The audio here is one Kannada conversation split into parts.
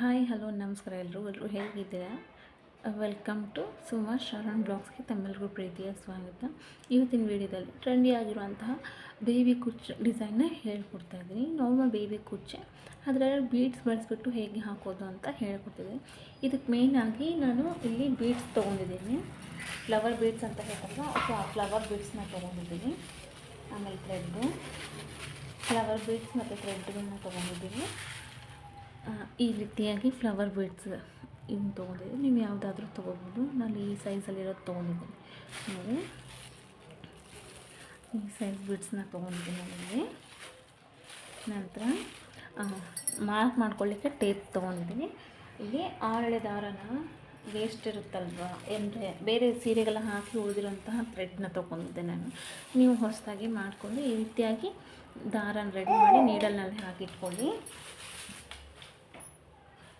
ಹಾಯ್ ಹಲೋ ನಮಸ್ಕಾರ ಎಲ್ಲರೂ ಎಲ್ಲರೂ ಹೇಗಿದ್ದೀರಾ? ವೆಲ್ಕಮ್ ಟು ಸುಮಾ ಶರಣ್ ಬ್ಲಾಗ್ಸ್ಗೆ ತಮ್ಮೆಲ್ಲರಿಗೂ ಪ್ರೀತಿಯ ಸ್ವಾಗತ. ಇವತ್ತಿನ ವಿಡಿಯೋದಲ್ಲಿ ಟ್ರೆಂಡಿ ಆಗಿರುವಂತಹ ಬೇಬಿ ಕುಚ್ಚು ಡಿಸೈನ್ನ ಹೇಳ್ಕೊಡ್ತಾ ಇದ್ದೀನಿ. ನಾರ್ಮಲ್ ಬೇಬಿ ಕುಚ್ಚೆ. ಅದರಲ್ಲಿ ಬೀಡ್ಸ್ ಬಳಸ್ಬಿಟ್ಟು ಹೇಗೆ ಹಾಕೋದು ಅಂತ ಹೇಳ್ಕೊಡ್ತಿದ್ದೀನಿ. ಇದಕ್ಕೆ ಮೇಯ್ನಾಗಿ ನಾನು ಇಲ್ಲಿ ಬೀಡ್ಸ್ ತೊಗೊಂಡಿದ್ದೀನಿ. ಫ್ಲವರ್ ಬೀಡ್ಸ್ ಅಂತ ಹೇಳ್ಕೊಂಡು ಸೊ ಆ ಫ್ಲವರ್ ಬೀಡ್ಸ್ನ ತೊಗೊಂಡಿದ್ದೀನಿ. ಆಮೇಲೆ ಥ್ರೆಡ್ಡು ಫ್ಲವರ್ ಬೀಡ್ಸ್ ಮತ್ತು ಥ್ರೆಡ್ಗಳನ್ನ ತೊಗೊಂಡಿದ್ದೀನಿ. ಈ ರೀತಿಯಾಗಿ ಫ್ಲವರ್ ಬೀಡ್ಸ್ ಇನ್ನು ತೊಗೊಂಡಿದ್ದೆ. ನೀವು ಯಾವುದಾದ್ರೂ ತೊಗೋಬೋದು. ನಾನು ಈ ಸೈಜಲ್ಲಿರೋದು ತೊಗೊಂಡಿದ್ದೀನಿ. ನೋಡಿ. ಈ ಸೈಜ್ ಬೀಡ್ಸ್ನ ತೊಗೊಂಡಿದ್ದೀನಿ ನನಗೆ ನಂತರ ಮಾರ್ಕ್ ಮಾಡ್ಕೊಳ್ಳಿಕ್ಕೆ ಟೇಪ್ ತೊಗೊಂಡಿದ್ದೀನಿ. ಇಲ್ಲಿ ಆರಳೆ ದಾರನ ವೇಸ್ಟ್ ಇರುತ್ತಲ್ವ? ಅಂದರೆ ಬೇರೆ ಸೀರೆಗೆಲ್ಲ ಹಾಕಿ ಉಳಿದಿರೋಂತಹ ಥ್ರೆಡ್ನ ತೊಗೊಂಡಿದ್ದೆ ನಾನು. ನೀವು ಹೊಸದಾಗಿ ಮಾಡಿಕೊಂಡು ಈ ರೀತಿಯಾಗಿ ದಾರನ ರೆಡಿ ಮಾಡಿ ನೀಡಲ್ನಲ್ಲಿ ಹಾಕಿಟ್ಕೊಳ್ಳಿ.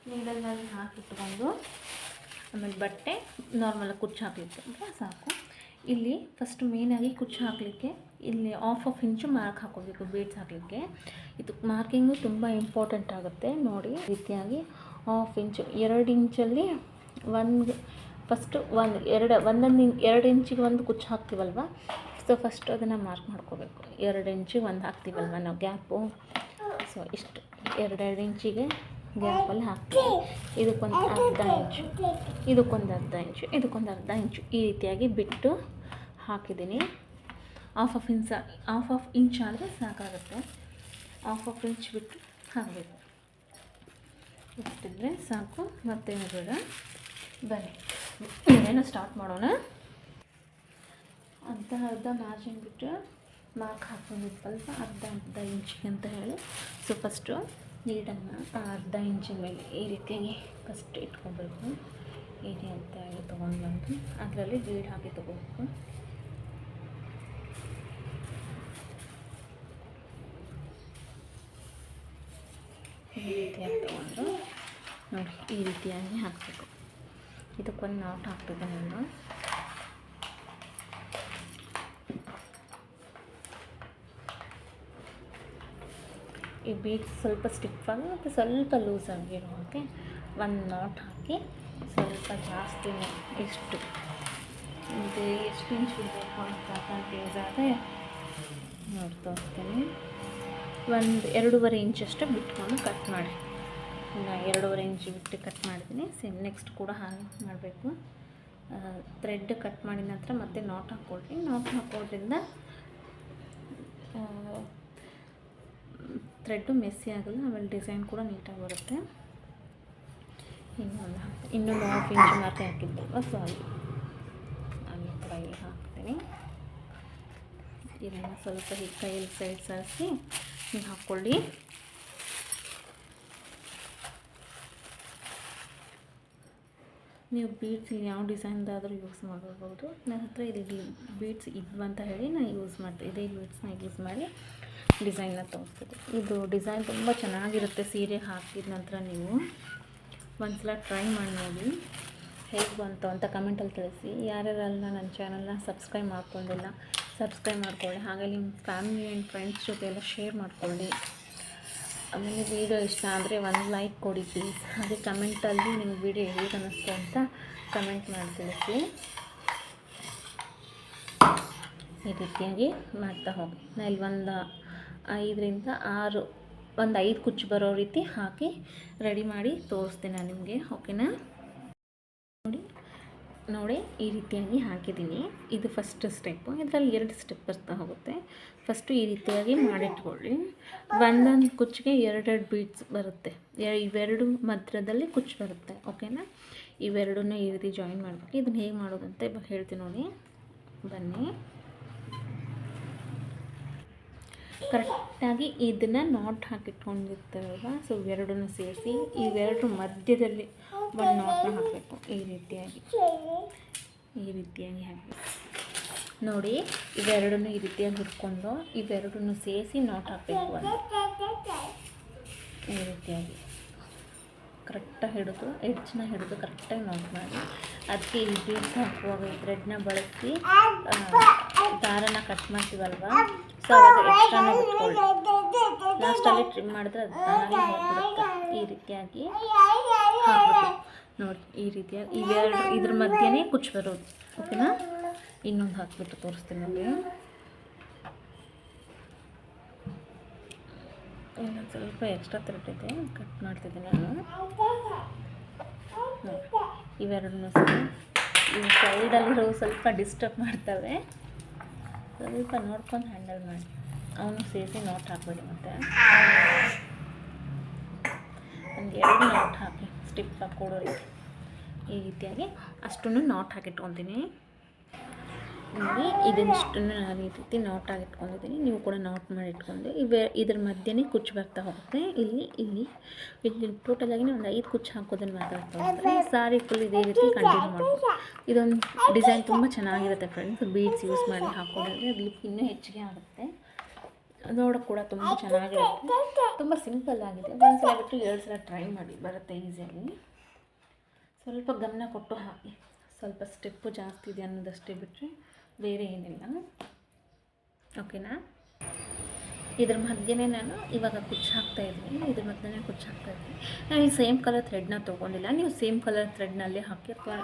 ನೀಡಲ್ನಲ್ಲಿ ಹಾಕಿಟ್ಕೊಂಡು ಆಮೇಲೆ ಬಟ್ಟೆ ನಾರ್ಮಲಾಗಿ ಕುಚ್ಚು ಹಾಕಲಿಕ್ಕೆ. ಅಂದರೆ ಸಾಕು. ಇಲ್ಲಿ ಫಸ್ಟ್ ಮೇಯ್ನಾಗಿ ಕುಚ್ಚು ಹಾಕಲಿಕ್ಕೆ, ಇಲ್ಲಿ ಆಫ್ ಆಫ್ ಇಂಚು ಮಾರ್ಕ್ ಹಾಕೋಬೇಕು ಬೀಡ್ಸ್ ಹಾಕಲಿಕ್ಕೆ. ಇದು ಮಾರ್ಕಿಂಗು ತುಂಬ ಇಂಪಾರ್ಟೆಂಟ್ ಆಗುತ್ತೆ, ನೋಡಿ. ರೀತಿಯಾಗಿ ಆಫ್ ಇಂಚು ಎರಡು ಇಂಚಲ್ಲಿ ಒಂದು ಫಸ್ಟು ಒಂದು ಎರಡು, ಒಂದೊಂದು ಇಂಚ್ ಎರಡು ಇಂಚಿಗೆ ಒಂದು ಕುಚ್ಚು ಹಾಕ್ತೀವಲ್ವ? ಸೊ ಫಸ್ಟ್ ಅದನ್ನು ಮಾರ್ಕ್ ಮಾಡ್ಕೋಬೇಕು. ಎರಡು ಇಂಚಿಗೆ ಒಂದು ಹಾಕ್ತೀವಲ್ವ ನಾವು ಗ್ಯಾಪು ಸೊ ಇಷ್ಟು. ಎರಡೆರಡು ಇಂಚಿಗೆ ಗ್ಯಾಪಲ್ಲಿ ಹಾಕ್ತೀವಿ ಇದಕ್ಕೊಂದು ಅರ್ಧ ಇಂಚು. ಇದಕ್ಕೊಂದು ಅರ್ಧ ಇಂಚು. ಇದಕ್ಕೊಂದು ಅರ್ಧ ಇಂಚು. ಈ ರೀತಿಯಾಗಿ ಬಿಟ್ಟು ಹಾಕಿದ್ದೀನಿ. Half half inch half half inch ಆದರೆ ಸಾಕಾಗುತ್ತೆ. ಆಫ್ ಆಫ್ ಇಂಚ್ ಬಿಟ್ಟು ಹಾಕಬೇಕು. ಇಷ್ಟಿದ್ರೆ ಸಾಕು. ಮತ್ತೆ ಬೇಡ. ಬನ್ನಿ. ಏನೋ ಸ್ಟಾರ್ಟ್ ಮಾಡೋಣ. ಅರ್ಧ ಅರ್ಧ ಮಾರ್ಜಿನ್ ಬಿಟ್ಟು ಮಾರ್ಕ್ ಹಾಕೊಂಡಿದ್ವಲ್ವ ಅರ್ಧ ಅರ್ಧ ಇಂಚಿಗೆ ಅಂತ ಹೇಳಿ. ಸೊ ಫಸ್ಟು ನೀಡನ್ನು ಆ ಅರ್ಧ ಇಂಚಿನ ಮೇಲೆ ಈ ರೀತಿಯಾಗಿ ಫಸ್ಟ್ ಇಟ್ಕೊಬೇಕು. ಈ ಹೇಳಿ ತೊಗೊಂಡು ಬಂದು ಅದರಲ್ಲಿ ಲೀಡ್ ಹಾಕಿ ತೊಗೋಬೇಕು. ಈ ರೀತಿಯಾಗಿ ತೊಗೊಂಡು ನೋಡಿ, ಈ ರೀತಿಯಾಗಿ ಹಾಕಬೇಕು. ಇದಕ್ಕೊಂದು ನಾಟ್ ಹಾಕ್ತಿದ್ದೆ ನಾನು. ಈ ಬೀಡ್ಸ್ ಸ್ವಲ್ಪ ಸ್ಟಿಫ್ ಆಗಿ ಮತ್ತು ಸ್ವಲ್ಪ ಲೂಸ್ ಹಾಗೆ ಒಂದು ನಾಟ್ ಹಾಕಿ ಸ್ವಲ್ಪ ಜಾಸ್ತಿ ಎಷ್ಟು ಮತ್ತು ಎಷ್ಟು ಇಂಚ್ ಬಿಡಬೇಕು ಅಂತ ಕನ್ಫ್ಯೂಸ್ ಆದರೆ ನೋಡಿ ತೋರಿಸ್ತೀನಿ. ಒಂದು ಎರಡೂವರೆ ಇಂಚಷ್ಟು ಬಿಟ್ಕೊಂಡು ಕಟ್ ಮಾಡಿ. ಇನ್ನು ಎರಡೂವರೆ ಇಂಚ್ ಬಿಟ್ಟು ಕಟ್ ಮಾಡಿದ್ದೀನಿ ಸೇಮ್ ನೆಕ್ಸ್ಟ್ ಕೂಡ ಹಾಗೆ ಮಾಡಬೇಕು. ಥ್ರೆಡ್ ಕಟ್ ಮಾಡಿದ ನಂತರ ಮತ್ತೆ ನಾಟ್ ಹಾಕ್ಕೊಳ್ರಿ ನಾಟ್ ಹಾಕೋದ್ರಿಂದ ಥ್ರೆಡ್ಡು ಮೆಸ್ಸಿ ಆಗಲ್ಲ, ಆಮೇಲೆ ಡಿಸೈನ್ ಕೂಡ ನೀಟಾಗಿ ಬರುತ್ತೆ. ಇನ್ನೊಂದು ಹಾಕ್ತೀನಿ ಇನ್ನೊಂದು ಹಾಫ್ ಇಂಚ್ ಮಾತ್ರ ಹಾಕಿದ್ದಲ್ವ ಸೊ ಅಲ್ಲಿ ಅಲ್ಲಿ ಕೂಡ ಇಲ್ಲಿ ಹಾಕ್ತೀನಿ. ಇದನ್ನು ಸ್ವಲ್ಪ ಹೀಗೆ ಕೈಯಲ್ಲಿ ಸೈಡ್ ಸಾರಿಸಿ ನೀವು ಹಾಕ್ಕೊಳ್ಳಿ. ನೀವು ಬೀಡ್ಸ್ ಯಾವ ಡಿಸೈನ್ದಾದರೂ ಯೂಸ್ ಮಾಡ್ಬೋದು. ನನ್ನ ಹತ್ರ ಇದು ಬೀಡ್ಸ್ ಇದ್ವು ಅಂತ ಹೇಳಿ ನಾನು ಯೂಸ್ ಮಾಡ್ತೀನಿ ಇದೇ ಬೀಡ್ಸ್ನ ಯೂಸ್ ಮಾಡಿ. ಡಿಸೈನ್ನ ತೋರಿಸ್ತಿದ್ದೆ ಇದು ಡಿಸೈನ್ ತುಂಬ ಚೆನ್ನಾಗಿರುತ್ತೆ ಸೀರೆ ಹಾಕಿದ ನಂತರ ನೀವು. ಒಂದ್ಸಲ ಟ್ರೈ ಮಾಡಿ ನೋಡಿ. ಹೇಗೆ ಬಂತು ಅಂತ ಕಮೆಂಟಲ್ಲಿ ತಿಳಿಸಿ. ಯಾರ್ಯಾರಲ್ಲ ನನ್ನ ಚಾನಲ್ನ ಸಬ್ಸ್ಕ್ರೈಬ್ ಮಾಡ್ಕೊಂಡಿಲ್ಲ ಸಬ್ಸ್ಕ್ರೈಬ್ ಮಾಡ್ಕೊಳ್ಳಿ. ಹಾಗೆ ನಿಮ್ಮ ಫ್ಯಾಮಿಲಿ ಆ್ಯಂಡ್ ಫ್ರೆಂಡ್ಸ್ ಜೊತೆ ಎಲ್ಲ ಶೇರ್ ಮಾಡ್ಕೊಳ್ಳಿ. ಆಮೇಲೆ ವೀಡಿಯೋ ಇಷ್ಟ ಆದರೆ ಒಂದು ಲೈಕ್ ಕೊಡಿ ಪ್ಲೀಸ್ ಹಾಗೆ ಕಮೆಂಟಲ್ಲಿ ನಿಮ್ಮ ವೀಡಿಯೋ ಹೇಗೆ ಅನ್ನಿಸ್ತು ಅಂತ ಕಮೆಂಟ್ ಮಾಡಿ ತಿಳಿಸಿ. ಈ ರೀತಿಯಾಗಿ ಮಾಡ್ತಾ ಹೋಗಿ. ನಾ ಇಲ್ಲಿ ಒಂದು ಐದರಿಂದ ಆರು, ಒಂದು ಐದು ಕುಚ್ಚು ಬರೋ ರೀತಿ ಹಾಕಿ ರೆಡಿ ಮಾಡಿ ತೋರಿಸ್ತೀನಿ ನಾನು ನಿಮಗೆ ಓಕೆನಾ ನೋಡಿ ನೋಡಿ ಈ ರೀತಿಯಾಗಿ ಹಾಕಿದ್ದೀನಿ. ಇದು ಫಸ್ಟ್ ಸ್ಟೆಪ್ಪು ಇದರಲ್ಲಿ ಎರಡು ಸ್ಟೆಪ್ ಬರ್ತಾ ಹೋಗುತ್ತೆ. ಫಸ್ಟು ಈ ರೀತಿಯಾಗಿ ಮಾಡಿಟ್ಕೊಳ್ಳಿ. ಒಂದೊಂದು ಕುಚ್ಚಿಗೆ ಎರಡೆರಡು ಬೀಟ್ಸ್ ಬರುತ್ತೆ. ಇವೆರಡು ಮಧ್ಯದಲ್ಲಿ ಕುಚ್ಚು ಬರುತ್ತೆ ಓಕೆನಾ ಇವೆರಡನ್ನೂ ಈ ರೀತಿ ಜಾಯಿನ್ ಮಾಡಬೇಕು. ಇದನ್ನು ಹೇಗೆ ಮಾಡೋದಂತೆ ಹೇಳ್ತೀನಿ ನೋಡಿ. ಬನ್ನಿ. ಕರೆಕ್ಟಾಗಿ ಇದನ್ನು ನಾಟ್ ಹಾಕಿಟ್ಕೊಂಡಿರ್ತಾರಲ್ವ ಸೊ ಎರಡನ್ನು ಸೇರಿಸಿ ಇವೆರಡರ ಮಧ್ಯದಲ್ಲಿ ಒಂದು ನಾಟ್ನ ಹಾಕಬೇಕು. ಈ ರೀತಿಯಾಗಿ. ಈ ರೀತಿಯಾಗಿ ಹಾಕಬೇಕು. ನೋಡಿ, ಇವೆರಡನ್ನು ಈ ರೀತಿಯಾಗಿ ಹಿಡ್ಕೊಂಡು ಇವೆರಡನ್ನು ಸೇರಿಸಿ ನಾಟ್ ಹಾಕಬೇಕು ಅಂತ. ಈ ರೀತಿಯಾಗಿ. ಕರೆಕ್ಟಾಗಿ ಹಿಡಿದು ಎಡ್ಜ್ನ ಹಿಡಿದು ಕರೆಕ್ಟಾಗಿ ನೋಟ್ ಮಾಡಿ. ಅದಕ್ಕೆ ಈ ಬೀಡ್ಸ್ ಹಾಕುವಾಗ ಈ ಥ್ರೆಡ್ನ ಬಳಸಿ ದಾರನ ಕಟ್ ಮಾಡ್ತೀವಲ್ವ? ಸೊ ಅವಾಗ ಎಕ್ಸ್ಟ್ರಾನ ಬಿಟ್ಕೊಳ್ಳಿ ಲಾಸ್ಟಲ್ಲಿ ಟ್ರಿಮ್ ಮಾಡಿದ್ರೆ ಅದು ತಾನಾಗಿ ಹೋಗ್ಬಿಡುತ್ತೆ. ಈ ರೀತಿಯಾಗಿ ನೋಡಿ, ಈ ರೀತಿಯಾಗಿ ಇವೆರಡು ಇದ್ರ ಮಧ್ಯೆನೇ ಕುಚ್ಚು ಬರೋದು ಓಕೆನಾ ಇನ್ನೊಂದು ಹಾಕ್ಬಿಟ್ಟು ತೋರಿಸ್ತೀನಿ ನೋಡಿ ಇನ್ನೊಂದು ಸ್ವಲ್ಪ ಎಕ್ಸ್ಟ್ರಾ ಇದೆ ಕಟ್ ಮಾಡ್ತಿದ್ದೀನಿ ನಾನು. ಇವೆರಡನ್ನು ಇವೆರಡನ್ನೂ ಸಹ ಈ ಸೈಡಲ್ಲಿರೋ ಸ್ವಲ್ಪ ಡಿಸ್ಟರ್ಬ್ ಮಾಡ್ತವೆ. ಸ್ವಲ್ಪ ನೋಡ್ಕೊಂಡು ಹ್ಯಾಂಡಲ್ ಮಾಡಿ. ಅವನು ಸೇರಿಸಿ ನೋಟ್ ಹಾಕ್ಬೇಡಿ ಮತ್ತೆ. ಒಂದು ಎರಡು ನೋಟ್ ಹಾಕಿ ಸ್ಟಿಪ್ ಕೊಡೋರಿಗೆ. ಈ ರೀತಿಯಾಗಿ ಅಷ್ಟನ್ನು ನಾಟ್ ಹಾಕಿಟ್ಕೊತೀನಿ. ನೋಡಿ ಇದನ್ನಿಷ್ಟನ್ನು ನಾನು ಈ ರೀತಿ ನಾಟ್ ಆಗಿಟ್ಕೊಂಡಿದ್ದೀನಿ. ನೀವು ಕೂಡ ನಾಟ್ ಮಾಡಿ ಇಟ್ಕೊಂಡು, ಇವೆ, ಇದ್ರ ಮಧ್ಯೆನೇ ಕುಚ್ಚು ಬರ್ತಾ ಹೋಗುತ್ತೆ. ಇಲ್ಲಿ ಇಲ್ಲಿ ಇಲ್ಲಿ ಟೋಟಲಾಗಿ ಒಂದು ಐದು ಕುಚ್ಚು ಹಾಕೋದನ್ನು ಮಾತಾಡ್ತಾ ಹೋಗ್ತಾರೆ ಸಾರಿ ಫುಲ್ ಇದೇ ರೀತಿ ಕಂಟಿನ್ಯೂ ಮಾಡ್ಬೋದು. ಇದೊಂದು ಡಿಸೈನ್ ತುಂಬ ಚೆನ್ನಾಗಿರುತ್ತೆ ಫ್ರೆಂಡ್ಸ್ ಬೀಡ್ಸ್ ಯೂಸ್ ಮಾಡಿ ಹಾಕೋದ್ರೆ ಅದು ಲುಕ್ ಇನ್ನೂ ಹೆಚ್ಚಿಗೆ ಆಗುತ್ತೆ. ನೋಡೋಕೆ ಕೂಡ ತುಂಬ ಚೆನ್ನಾಗಿರುತ್ತೆ. ತುಂಬ ಸಿಂಪಲ್ ಆಗಿದೆ. ಒಂದು ಸಲ ಬಿಟ್ಟು ಎರಡು ಸಲ ಟ್ರೈ ಮಾಡಿ, ಬರುತ್ತೆ ಈಸಿಯಾಗಿ ಸ್ವಲ್ಪ ಗಮನ ಕೊಟ್ಟು ಹಾಕಿ. ಸ್ವಲ್ಪ ಸ್ಟೆಪ್ಪು ಜಾಸ್ತಿ ಇದೆ ಅನ್ನೋದಷ್ಟೇ ಬಿಟ್ಟರೆ ಬೇರೆ ಏನಿಲ್ಲ. ಓಕೆನಾ ಇದ್ರ ಮಧ್ಯೆನೇ ನಾನು ಇವಾಗ ಕುಚ್ಚು ಹಾಕ್ತಾ ಇದ್ದೀನಿ. ಇದ್ರ ಮಧ್ಯೆ ಕುಚ್ಚು ಹಾಕ್ತಾ ಇದ್ದೀನಿ. ನಾನು ಈ ಸೇಮ್ ಕಲರ್ ಥ್ರೆಡ್ನ ತೊಗೊಂಡಿಲ್ಲ. ನೀವು ಸೇಮ್ ಕಲರ್ ಥ್ರೆಡ್ನಲ್ಲಿ ಹಾಕಿ ಅಥವಾ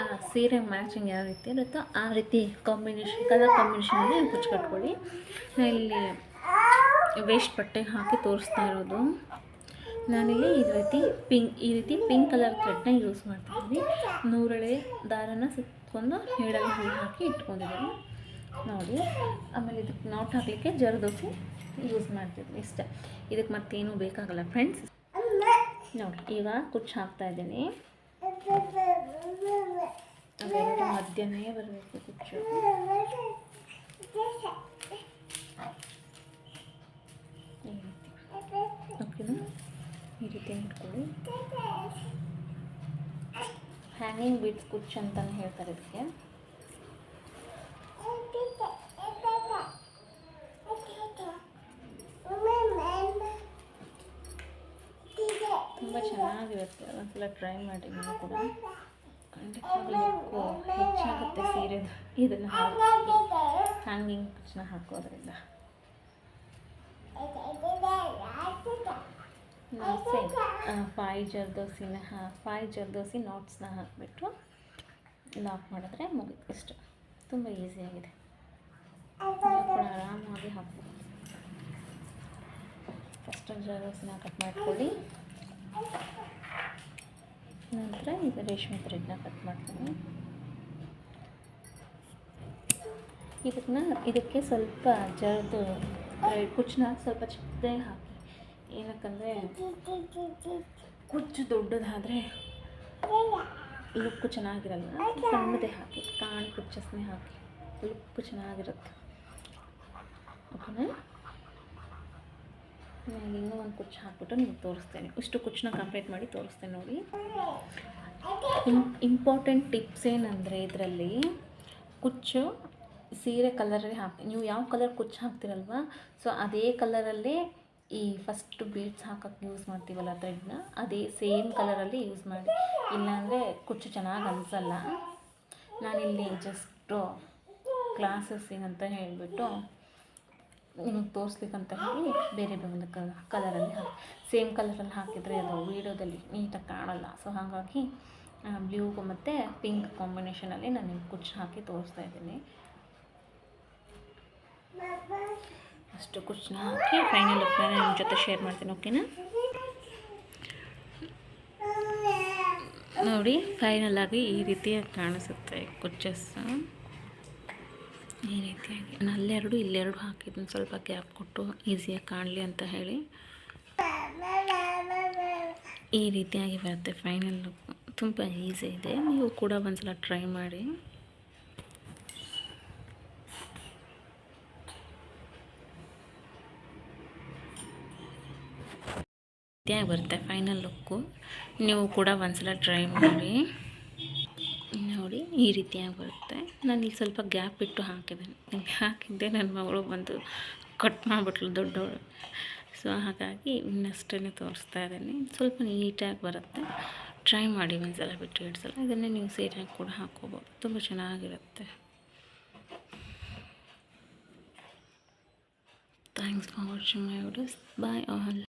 ಆ ಸೀರೆ ಮ್ಯಾಚಿಂಗ್ ಯಾವ ರೀತಿ ಇರುತ್ತೋ ಆ ರೀತಿ ಕಾಂಬಿನೇಷನ್ ಕಲರ್ ಕಾಂಬಿನೇಷನಲ್ಲಿ ಕುಚ್ಚು ಕಟ್ಕೊಳ್ಳಿ. ನಾನು ಇಲ್ಲಿ ವೇಸ್ಟ್ ಬಟ್ಟೆ ಹಾಕಿ ತೋರಿಸ್ತಾ ಇರೋದು. ನಾನಿಲ್ಲಿ ಈ ರೀತಿ ಪಿಂಕ್, ಈ ರೀತಿ ಪಿಂಕ್ ಕಲರ್ ಥ್ರೆಡ್ನ ಯೂಸ್ ಮಾಡ್ತಿದ್ದೀನಿ. ನೂರಳೆ ದಾರನ ಸುತ್ತಕೊಂಡು ಹೇಳಲು ಹೂ ಹಾಕಿ ಇಟ್ಕೊಂಡಿದ್ದೀನಿ. ನೋಡಿ, ಆಮೇಲೆ ಇದಕ್ಕೆ ನಾಟ್ ಹಾಕಲಿಕ್ಕೆ ಜರದೋಸಿ ಯೂಸ್ ಮಾಡ್ತಿದ್ದೀನಿ ಇಷ್ಟೇ. ಇದಕ್ಕೆ ಮತ್ತೇನು ಬೇಕಾಗಲ್ಲ ಫ್ರೆಂಡ್ಸ್ ನೋಡಿ, ಈಗ ಕುಚ್ಚು ಹಾಕ್ತಾ ಇದ್ದೀನಿ. ಮಧ್ಯಾಹ್ನ ಬರಬೇಕು ಕುಚ್ಚು ಈ ರೀತಿ ಓಕೆನಾ ಈ ರೀತಿ ಇಟ್ಕೊಳ್ಳಿ ಹ್ಯಾಂಗಿಂಗ್ ಬಿಟ್ಸ್ ಕುಚ್ ಅಂತಲೇ ಹೇಳ್ತಾರೆ ಇದಕ್ಕೆ. ತುಂಬ ಚೆನ್ನಾಗಿರುತ್ತೆ ಒಂದ್ಸಲ ಟ್ರೈ ಮಾಡಿ ನೀವು ಕೂಡ. ಖಂಡಿತವಾಗ್ಲೂ ಹೆಚ್ಚಾಗುತ್ತೆ ಸೀರೆ ಇದನ್ನು ಹ್ಯಾಂಗಿಂಗ್ ಕುಚ್ಚನ್ನ ಹಾಕೋದ್ರಿಂದ. ಸೇಮ್ ಫೈ ಜರ್ದೋಸಿನ ಹಾ ಫೈ ಜರ್ದೋಸಿ ನಾಟ್ಸ್ನ ಹಾಕಿಬಿಟ್ಟು ಲಾಕ್ ಮಾಡಿದ್ರೆ ಮುಗಿತು ಇಷ್ಟು. ತುಂಬ ಈಸಿಯಾಗಿದೆ ಕೂಡ ಆರಾಮಾಗಿ ಹಾಕ್ಬೋದು. ಫಸ್ಟ್ ಜರ್ದೋಸಿನ ಕಟ್ ಮಾಡ್ಕೊಳ್ಳಿ. ನಂತರ ಈಗ ರೇಷ್ಮೆ ಥ್ರೆಡ್ನ ಕಟ್ ಮಾಡ್ತೀನಿ ಇದಕ್ಕೆ ಇದಕ್ಕೆ ಸ್ವಲ್ಪ ಜರ್ದು ಕುಚ್ಚನ್ನ ಸ್ವಲ್ಪ ಚಿಕ್ಕದೇ ಹಾಕಿ ಏನಕ್ಕಂದರೆ ಕುಚ್ಚು ದೊಡ್ಡದಾದರೆ ಲುಕ್ಕು ಚೆನ್ನಾಗಿರಲ್ಲ ಸಣ್ಣದೇ ಹಾಕಿ ಕಾಣು ಕುಚ್ಚಸ್ನೇ ಹಾಕಿ ಲುಕ್ಕು ಚೆನ್ನಾಗಿರುತ್ತೆ. ಓಕೆನಾ? ನಾನು ಇನ್ನೂ ಒಂದು ಕುಚ್ಚು ಹಾಕ್ಬಿಟ್ಟು ನಿಮ್ಗೆ ತೋರಿಸ್ತೇನೆ. ಇಷ್ಟು ಕುಚ್ಚನ್ನ ಕಂಪ್ಲೀಟ್ ಮಾಡಿ ತೋರಿಸ್ತೇನೆ ನೋಡಿ. ಇಂಪಾರ್ಟೆಂಟ್ ಟಿಪ್ಸ್ ಏನಂದರೆ ಇದರಲ್ಲಿ ಕುಚ್ಚು ಸೀರೆ ಕಲರಲ್ಲಿ ಹಾಕಿ, ನೀವು ಯಾವ ಕಲರ್ ಕುಚ್ಚು ಹಾಕ್ತಿರಲ್ವ? ಸೊ ಅದೇ ಕಲರಲ್ಲೇ ಈ ಫಸ್ಟ್ ಬೀಡ್ಸ್ ಹಾಕೋಕ್ಕೆ ಯೂಸ್ ಮಾಡ್ತೀವಲ್ಲ ಥ್ರೆಡ್ನ ಅದೇ ಸೇಮ್ ಕಲರಲ್ಲಿ ಯೂಸ್ ಮಾಡಿ. ಇಲ್ಲಾಂದರೆ ಕುಚ್ಚು ಚೆನ್ನಾಗಿ ಅನಿಸಲ್ಲ. ನಾನಿಲ್ಲಿ ಜಸ್ಟು ಅಂತ ಹೇಳಿಬಿಟ್ಟು ನಿಮಗೆ ತೋರಿಸ್ಲಿಕ್ಕಂತ ಹೇಳಿ ಬೇರೆ ಕಲ ಕಲರಲ್ಲಿ ಹಾಕಿ ಸೇಮ್ ಕಲರಲ್ಲಿ ಹಾಕಿದರೆ ಅದು ವೀಡಿಯೋದಲ್ಲಿ ನೀಟಾಗಿ ಕಾಣಲ್ಲ. ಸೊ ಹಾಗಾಗಿ ಬ್ಲೂ ಮತ್ತು ಪಿಂಕ್ ಕಾಂಬಿನೇಷನಲ್ಲಿ ನಾನು ನಿಮ್ಗೆ ಕುಚ್ಚು ಹಾಕಿ ತೋರಿಸ್ತಾ ಇದ್ದೀನಿ. ಅಷ್ಟು ಕುಚ್ಚನ್ನ ಹಾಕಿ ಫೈನಲ್ ಲುಕ್ನ ನಿಮ್ಮ ಜೊತೆ ಶೇರ್ ಮಾಡ್ತೀನಿ ಓಕೆನಾ ನೋಡಿ ಫೈನಲ್ ಆಗಿ ಈ ರೀತಿಯಾಗಿ ಕಾಣಿಸುತ್ತೆ ಕುಚ್ಚಸ್. ಈ ರೀತಿಯಾಗಿ. ನಾನು ಅಲ್ಲೆರಡು, ಇಲ್ಲೆರಡು ಹಾಕಿದ್ದು ಸ್ವಲ್ಪ ಗ್ಯಾಪ್ ಕೊಟ್ಟು ಈಸಿಯಾಗಿ ಕಾಣಲಿ ಅಂತ ಹೇಳಿ. ಈ ರೀತಿಯಾಗಿ ಬರುತ್ತೆ ಫೈನಲ್ ಲುಕ್ ತುಂಬ ಈಸಿ ಇದೆ. ನೀವು ಕೂಡ ಒಂದ್ಸಲ ಟ್ರೈ ಮಾಡಿ. ರೀತಿಯಾಗಿ ಬರುತ್ತೆ ಫೈನಲ್ ಲುಕ್ಕು ನೀವು ಕೂಡ ಒಂದ್ಸಲ ಟ್ರೈ ಮಾಡಿ. ನೋಡಿ, ಈ ರೀತಿಯಾಗಿ ಬರುತ್ತೆ. ನಾನು ಇಲ್ಲಿ ಸ್ವಲ್ಪ ಗ್ಯಾಪ್ ಇಟ್ಟು ಹಾಕಿದ್ದೇನೆ. ಹಾಕಿದ್ದೆ ನನ್ನ ಮಗಳು ಬಂದು ಕಟ್ ಮಾಡಿಬಿಟ್ಲು ದೊಡ್ಡವಳು. ಸೊ ಹಾಗಾಗಿ ಇನ್ನಷ್ಟೇ ತೋರಿಸ್ತಾ ಇದ್ದೀನಿ. ಸ್ವಲ್ಪ ನೀಟಾಗಿ ಬರುತ್ತೆ. ಟ್ರೈ ಮಾಡಿ ಒಂದ್ಸಲ ಬಿಟ್ಟು ಎರಡು ಇದನ್ನೇ ನೀವು ಸೀರೆಯಾಗಿ ಕೂಡ ಹಾಕ್ಕೋಬೋದು. ತುಂಬ ಚೆನ್ನಾಗಿರುತ್ತೆ. Thanks for watching my videos bye all